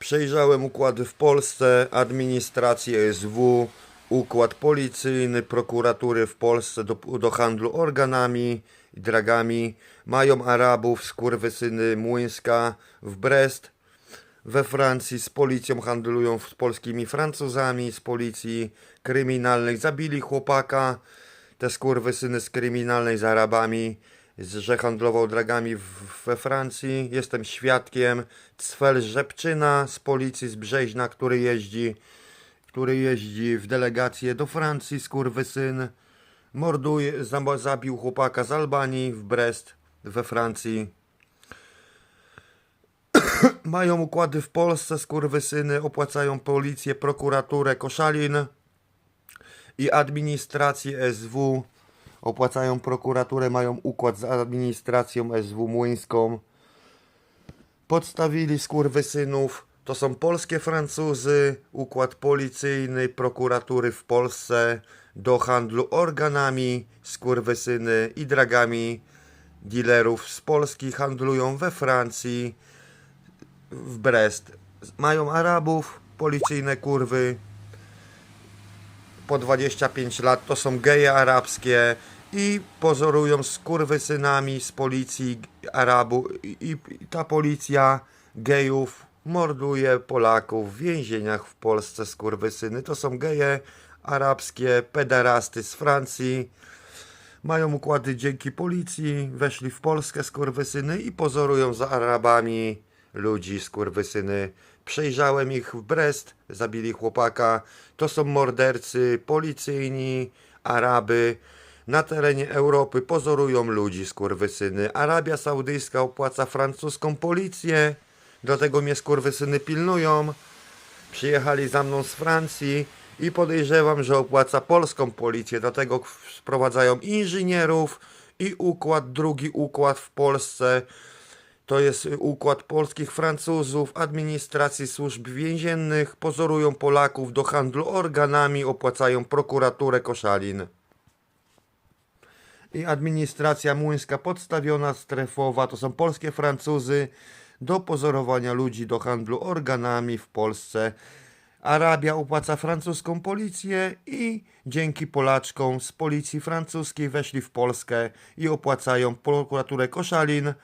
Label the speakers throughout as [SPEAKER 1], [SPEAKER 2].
[SPEAKER 1] Przejrzałem układy w Polsce, administrację SW, układ policyjny, prokuratury w Polsce do, do handlu organami i dragami. Mają Arabów, skurwysyny Młyńska w Brest. We Francji z policją handlują z polskimi Francuzami, z policji kryminalnej zabili chłopaka. Te skurwysyny z kryminalnej z Arabami, że handlował dragami w, we Francji. Jestem świadkiem. Cfel Rzepczyna z policji z Brzeźna, który jeździ, który jeździ w delegację do Francji, skurwysyn. Morduje, zab- zabił chłopaka z Albanii w Brest we Francji. Mają układy w Polsce, skurwysyny, opłacają policję, prokuraturę, Koszalin i administrację SW. Opłacają prokuraturę, mają układ z administracją SW młyńską. Podstawili skurwysynów. To są polskie Francuzy, układ policyjny, prokuratury w Polsce do handlu organami, skurwysyny i dragami. Dealerów z Polski handlują we Francji, w Brest. Mają Arabów, policyjne kurwy, po 25 lat to są geje arabskie i pozorują z kurwysynami z policji Arabu i, i ta policja gejów morduje Polaków w więzieniach w Polsce skurwysyny. To są geje arabskie, pederasty z Francji. Mają układy dzięki policji, weszli w Polskę skurwysyny i pozorują za Arabami ludzi skurwysyny. Przejrzałem ich w Brest, zabili chłopaka. To są mordercy policyjni, Araby. Na terenie Europy pozorują ludzi skurwysyny. Arabia Saudyjska opłaca francuską policję, dlatego mnie skurwysyny pilnują. Przyjechali za mną z Francji i podejrzewam, że opłaca polską policję, dlatego sprowadzają inżynierów i układ, drugi układ w Polsce. To jest układ polskich Francuzów, administracji służb więziennych, pozorują Polaków do handlu organami, opłacają prokuraturę Koszalin. I administracja młyńska podstawiona, strefowa, to są polskie Francuzy do pozorowania ludzi do handlu organami w Polsce. Arabia opłaca francuską policję i dzięki Polaczkom z policji francuskiej weszli w Polskę i opłacają prokuraturę Koszalin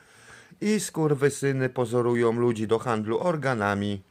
[SPEAKER 1] i skurwysyny pozorują ludzi do handlu organami.